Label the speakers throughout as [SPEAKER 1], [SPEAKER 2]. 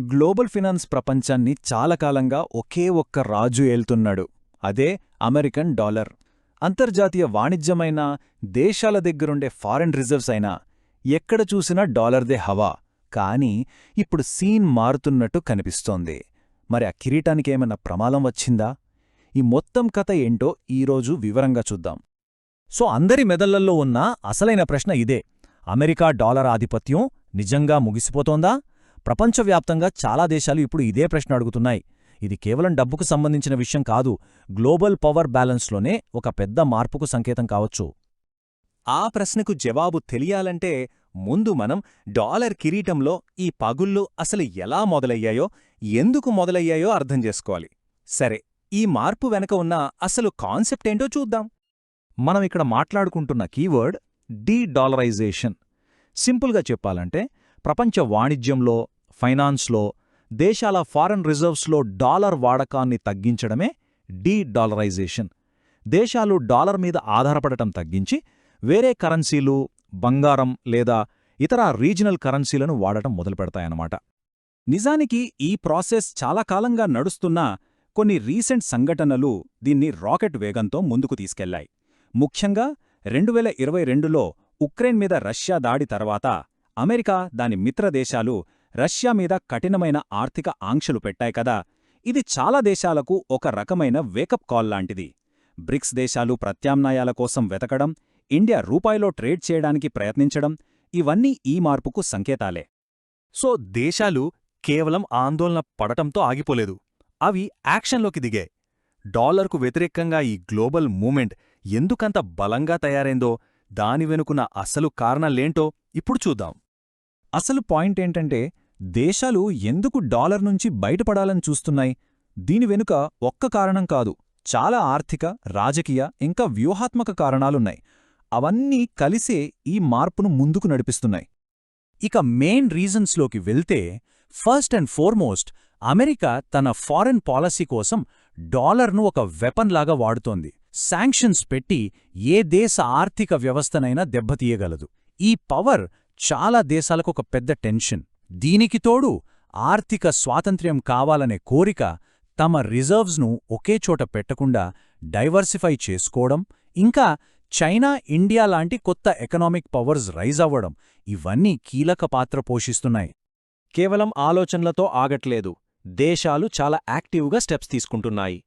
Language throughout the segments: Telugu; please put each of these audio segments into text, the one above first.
[SPEAKER 1] గ్లోబల్ ఫినాన్స్ ప్రపంచాన్ని చాలా కాలంగా ఒకే ఒక్క రాజు ఏల్తున్నాడు. అదే అమెరికన్ డాలర్. అంతర్జాతీయ వాణిజ్యమైన దేశాల దగ్గరుండే ఫారెన్ రిజర్వ్స్ అయినా ఎక్కడ చూసినా డాలర్దే హవా. కానీ ఇప్పుడు సీన్ మారుతున్నట్టు కనిపిస్తోంది. మరి ఆ కిరీటానికేమన్నా ప్రమాదం వచ్చిందా? ఈ మొత్తం కథ ఏంటో ఈరోజు వివరంగా చూద్దాం. సో అందరి మెదళ్ళల్లో ఉన్న అసలైన ప్రశ్న ఇదే. అమెరికా డాలర్ ఆధిపత్యం నిజంగా ముగిసిపోతోందా? ప్రపంచవ్యాప్తంగా చాలా దేశాలు ఇప్పుడు ఇదే ప్రశ్న అడుగుతున్నాయి. ఇది కేవలం డబ్బుకు సంబంధించిన విషయం కాదు గ్లోబల్ పవర్ బ్యాలెన్స్లోనే ఒక పెద్ద మార్పుకు సంకేతం కావచ్చు.
[SPEAKER 2] ఆ ప్రశ్నకు జవాబు తెలియాలంటే ముందు మనం డాలర్ కిరీటంలో ఈ పగుళ్ళు అసలు ఎలా మొదలయ్యాయో ఎందుకు మొదలయ్యాయో అర్థం చేసుకోవాలి. సరే ఈ మార్పు వెనక ఉన్న అసలు కాన్సెప్ట్ ఏంటో చూద్దాం.
[SPEAKER 1] మనం ఇక్కడ మాట్లాడుకుంటున్న కీవర్డ్ డీ డాలరైజేషన్ సింపుల్గా చెప్పాలంటే ప్రపంచ వాణిజ్యంలో ఫైనాన్స్లో దేశాల ఫారెన్ రిజర్వ్స్లో డాలర్ వాడకాన్ని తగ్గించడమే డీ డాలరైజేషన్. దేశాలు డాలర్ మీద ఆధారపడటం తగ్గించి వేరే కరెన్సీలు బంగారం లేదా ఇతర రీజనల్ కరెన్సీలను వాడటం మొదలుపెడతాయన్నమాట. నిజానికి ఈ ప్రాసెస్ చాలా కాలంగా నడుస్తున్నా కొన్ని రీసెంట్ సంఘటనలు దీన్ని రాకెట్ వేగంతో ముందుకు తీసుకెళ్ళాయి ముఖ్యంగా రెండువేల ఇరవై రెండులో ఉక్రెయిన్ మీద రష్యా దాడి తర్వాత అమెరికా దాని మిత్రదేశాలు రష్యా మీద కఠినమైన ఆర్థిక ఆంక్షలు పెట్టాయి కదా. ఇది చాలా దేశాలకు ఒక రకమైన వేకప్ కాల్ లాంటిది. బ్రిక్స్ దేశాలు ప్రత్యామ్నాయాల కోసం వెతకడం ఇండియా రూపాయిలో ట్రేడ్ చేయడానికి ప్రయత్నించడం ఇవన్నీ ఈ మార్పుకు సంకేతాలే.
[SPEAKER 2] సో దేశాలు కేవలం ఆందోళన పడటంతో ఆగిపోలేదు. అవి యాక్షన్లోకి దిగాయి. డాలర్కు వ్యతిరేకంగా ఈ గ్లోబల్ మూమెంట్ ఎందుకంత బలంగా తయారైందో దాని వెనుకున్న అసలు కారణాలేంటో ఇప్పుడు చూద్దాం.
[SPEAKER 1] అసలు పాయింట్ ఏంటంటే దేశాలు ఎందుకు డాలర్ నుంచి బయటపడాలని చూస్తున్నాయి? దీని వెనుక ఒక్క కారణం కాదు. చాలా ఆర్థిక రాజకీయ ఇంకా వ్యూహాత్మక కారణాలున్నాయి. అవన్నీ కలిసే ఈ మార్పును ముందుకు నడిపిస్తున్నాయి. ఇక మెయిన్ రీజన్స్లోకి వెళ్తే ఫస్ట్ అండ్ ఫోర్మోస్ట్ అమెరికా తన ఫారెన్ పాలసీ కోసం డాలర్ను ఒక వెపన్లాగా వాడుతోంది. శాంక్షన్స్ పెట్టి ఏ దేశ ఆర్థిక వ్యవస్థనైనా దెబ్బతీయగలదు. ఈ పవర్ చాలా దేశాలకు ఒక పెద్ద టెన్షన్. దీనికి తోడు ఆర్థిక స్వాతంత్ర్యం కావాలనే కోరిక తమ రిజర్వ్స్ను ఒకే చోట పెట్టకుండా డైవర్సిఫై చేసుకోవడం ఇంకా చైనా ఇండియా లాంటి కొత్త ఎకనామిక్ పవర్స్ రైజ్ అవ్వడం ఇవన్నీ కీలక పాత్ర పోషిస్తున్నాయి.
[SPEAKER 2] కేవలం ఆలోచనలతో ఆగట్లేదు. దేశాలు చాలా యాక్టివ్గా స్టెప్స్ తీసుకుంటున్నాయి.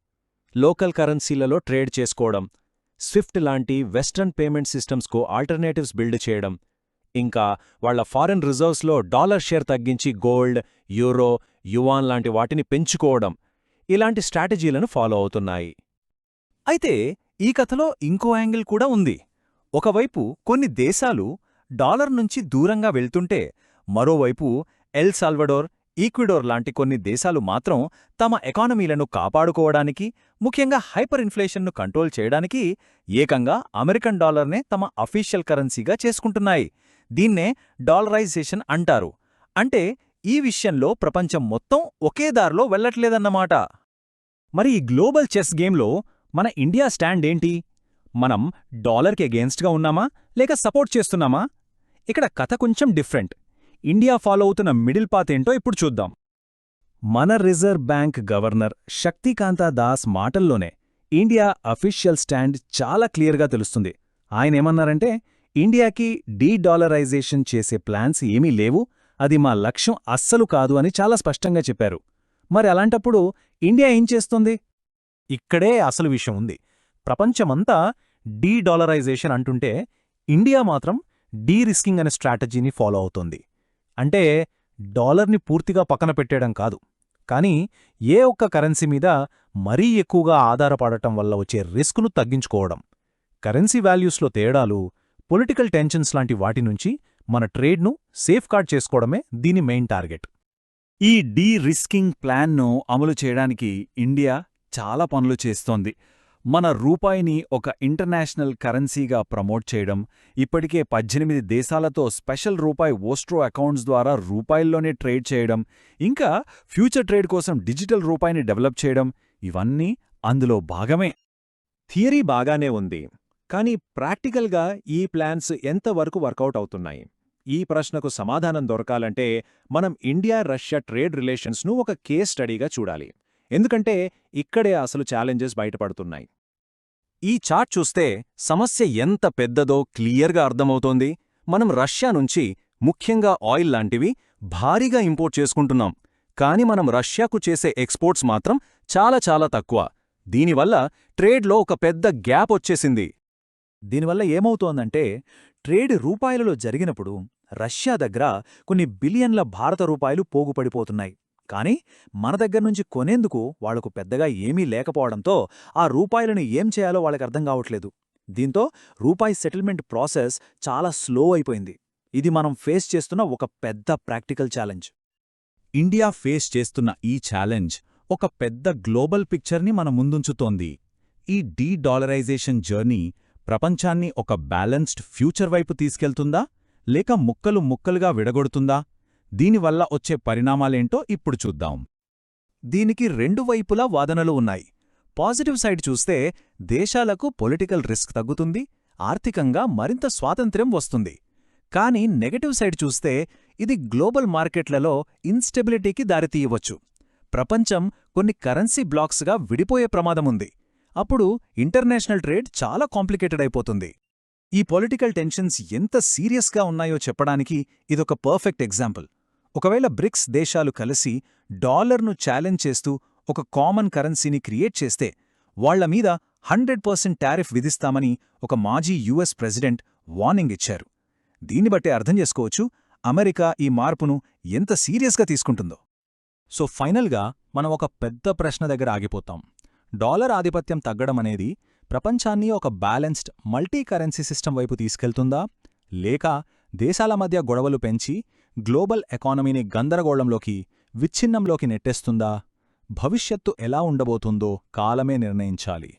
[SPEAKER 2] లోకల్ కరెన్సీలలో ట్రేడ్ చేసుకోవడం స్విఫ్ట్ లాంటి వెస్ట్రన్ పేమెంట్ సిస్టమ్స్కు ఆల్టర్నేటివ్స్ బిల్డ్ చేయడం ఇంకా వాళ్ళ ఫారెన్ రిజర్వ్స్లో డాలర్ షేర్ తగ్గించి గోల్డ్ యూరో యువాన్ లాంటి వాటిని పెంచుకోవడం ఇలాంటి స్ట్రాటజీలను ఫాలో అవుతున్నాయి. అయితే ఈ కథలో ఇంకో యాంగిల్ కూడా ఉంది. ఒకవైపు కొన్ని దేశాలు డాలర్ నుంచి దూరంగా వెళ్తుంటే మరోవైపు ఎల్ సాల్వడోర్ ఈక్విడోర్ లాంటి కొన్ని దేశాలు మాత్రం తమ ఎకానమీలను కాపాడుకోవడానికి ముఖ్యంగా హైపర్ ఇన్ఫ్లేషన్ను కంట్రోల్ చేయడానికి ఏకంగా అమెరికన్ డాలర్నే తమ అఫీషియల్ కరెన్సీగా చేసుకుంటున్నాయి. దీన్నే డాలరైజేషన్ అంటారు. అంటే ఈ విషయంలో ప్రపంచం మొత్తం ఒకే దారిలో వెళ్ళట్లేదన్నమాట మరి ఈ గ్లోబల్ చెస్ గేమ్లో మన ఇండియా స్టాండ్ ఏంటి? మనం డాలర్కి అగేన్స్ట్గా ఉన్నామా? లేక సపోర్ట్ చేస్తున్నామా? ఇక్కడ కథ కొంచెం డిఫరెంట్. ఇండియా ఫాలో అవుతున్న మిడిల్ పాత్ ఏంటో ఇప్పుడు చూద్దాం. మన reserve bank governor Shaktikanta Das మాటల్లోనే ఇండియా అఫీషియల్ స్టాండ్ చాలా క్లియర్గా తెలుస్తుంది. ఆయనేమన్నారంటే ఇండియాకి డీడాలరైజేషన్ చేసే ప్లాన్స్ ఏమీ లేవు అది మా లక్ష్యం అస్సలు కాదు అని చాలా స్పష్టంగా చెప్పారు. మరి అలాంటప్పుడు ఇండియా ఏం చేస్తుంది? ఇక్కడే అసలు విషయం ఉంది. ప్రపంచమంతా డీడాలరైజేషన్ అంటుంటే ఇండియా మాత్రం డీ రిస్కింగ్ అనే స్ట్రాటజీని ఫాలో అవుతోంది. అంటే డాలర్ని పూర్తిగా పక్కన పెట్టేయడం కాదు. కానీ ఏ ఒక్క కరెన్సీ మీద మరీ ఎక్కువగా ఆధారపడటం వల్ల వచ్చే రిస్కును తగ్గించుకోవడం. కరెన్సీ వాల్యూస్లో తేడాలు పొలిటికల్ టెన్షన్స్ లాంటి వాటి నుంచి మన ట్రేడ్ను సేఫ్ గార్డ్ చేసుకోవడమే దీని మెయిన్ టార్గెట్. ఈ డీ రిస్కింగ్ ప్లాన్ను అమలు చేయడానికి ఇండియా చాలా పనులు చేస్తోంది. మన రూపాయిని ఒక ఇంటర్నేషనల్ కరెన్సీగా ప్రమోట్ చేయడం ఇప్పటికే పద్దెనిమిది దేశాలతో స్పెషల్ రూపాయి ఓస్ట్రో అకౌంట్స్ ద్వారా రూపాయల్లోనే ట్రేడ్ చేయడం ఇంకా ఫ్యూచర్ ట్రేడ్ కోసం డిజిటల్ రూపాయిని డెవలప్ చేయడం ఇవన్నీ అందులో భాగమే. థియరీ బాగానే ఉంది. కానీ ప్రాక్టికల్గా ఈ ప్లాన్స్ ఎంతవరకు వర్కౌట్ అవుతున్నాయి? ఈ ప్రశ్నకు సమాధానం దొరకాలంటే మనం ఇండియా రష్యా ట్రేడ్ రిలేషన్స్ను ఒక కేస్ స్టడీగా చూడాలి. ఎందుకంటే ఇక్కడే అసలు ఛాలెంజెస్ బయటపడుతున్నాయి. ఈ చార్ట్ చూస్తే సమస్య ఎంత పెద్దదో క్లియర్గా అర్థమవుతోంది. మనం రష్యా నుంచి ముఖ్యంగా ఆయిల్ లాంటివి భారీగా ఇంపోర్ట్ చేసుకుంటున్నాం. కాని మనం రష్యాకు చేసే ఎక్స్పోర్ట్స్ మాత్రం చాలా చాలా తక్కువ. దీనివల్ల ట్రేడ్లో ఒక పెద్ద గ్యాప్ వచ్చేసింది.
[SPEAKER 1] దీనివల్ల ఏమవుతోందంటే ట్రేడ్ రూపాయలలో జరిగినప్పుడు రష్యా దగ్గర కొన్ని బిలియన్ల భారత రూపాయలు పోగుపడిపోతున్నాయి. కానీ మన దగ్గర నుంచి కొనేందుకు వాళ్ళకు పెద్దగా ఏమీ లేకపోవడంతో ఆ రూపాయలను ఏం చేయాలో వాళ్ళకి అర్థం కావట్లేదు. దీంతో రూపాయి సెటిల్మెంట్ ప్రాసెస్ చాలా స్లో అయిపోయింది. ఇది మనం ఫేస్ చేస్తున్న ఒక పెద్ద ప్రాక్టికల్ ఛాలెంజ్. ఇండియా ఫేస్ చేస్తున్న ఈ ఛాలెంజ్ ఒక పెద్ద గ్లోబల్ పిక్చర్ని మన ముందుంచుతోంది. ఈ డీ డాలరైజేషన్ జర్నీ ప్రపంచాన్ని ఒక బ్యాలెన్స్డ్ ఫ్యూచర్ వైపు తీసుకెళ్తుందా? లేక ముక్కలు ముక్కలుగా విడగొడుతుందా? దీనివల్ల వచ్చే పరిణామాలేంటో ఇప్పుడు చూద్దాం. దీనికి రెండు వైపులా వాదనలు ఉన్నాయి. పాజిటివ్ సైడ్ చూస్తే దేశాలకు పొలిటికల్ రిస్క్ తగ్గుతుంది ఆర్థికంగా మరింత స్వాతంత్ర్యం వస్తుంది. కానీ నెగటివ్ సైడ్ చూస్తే ఇది గ్లోబల్ మార్కెట్లలో ఇన్స్టెబిలిటీకి దారితీయవచ్చు. ప్రపంచం కొన్ని కరెన్సీ బ్లాక్స్గా విడిపోయే ప్రమాదముంది. అప్పుడు ఇంటర్నేషనల్ ట్రేడ్ చాలా కాంప్లికేటెడ్ అయిపోతుంది. ఈ పొలిటికల్ టెన్షన్స్ ఎంత సీరియస్గా ఉన్నాయో చెప్పడానికి ఇదొక పర్ఫెక్ట్ ఎగ్జాంపుల్. ఒకవేళ బ్రిక్స్ దేశాలు కలిసి డాలర్ను ఛాలెంజ్ చేస్తూ ఒక కామన్ కరెన్సీని క్రియేట్ చేస్తే వాళ్ళ మీద హండ్రెడ్ పర్సెంట్ టారిఫ్ విధిస్తామని ఒక మాజీ యుఎస్ ప్రెసిడెంట్ వార్నింగ్ ఇచ్చారు. దీన్ని బట్టే అర్థం చేసుకోవచ్చు అమెరికా ఈ మార్పును ఎంత సీరియస్గా తీసుకుంటుందో. సో ఫైనల్గా మనం ఒక పెద్ద ప్రశ్న దగ్గర ఆగిపోతాం. డాలర్ ఆధిపత్యం తగ్గడం అనేది ప్రపంచాన్ని ఒక బ్యాలెన్స్డ్ మల్టీ కరెన్సీ సిస్టమ్ వైపు తీసుకెళ్తుందా? లేక దేశాల మధ్య గొడవలు పెంచి గ్లోబల్ ఎకానమీని గందరగోళంలోకి విచ్ఛిన్నంలోకి నెట్టేస్తుందా? భవిష్యత్తు ఎలా ఉండబోతుందో కాలమే నిర్ణయించాలి.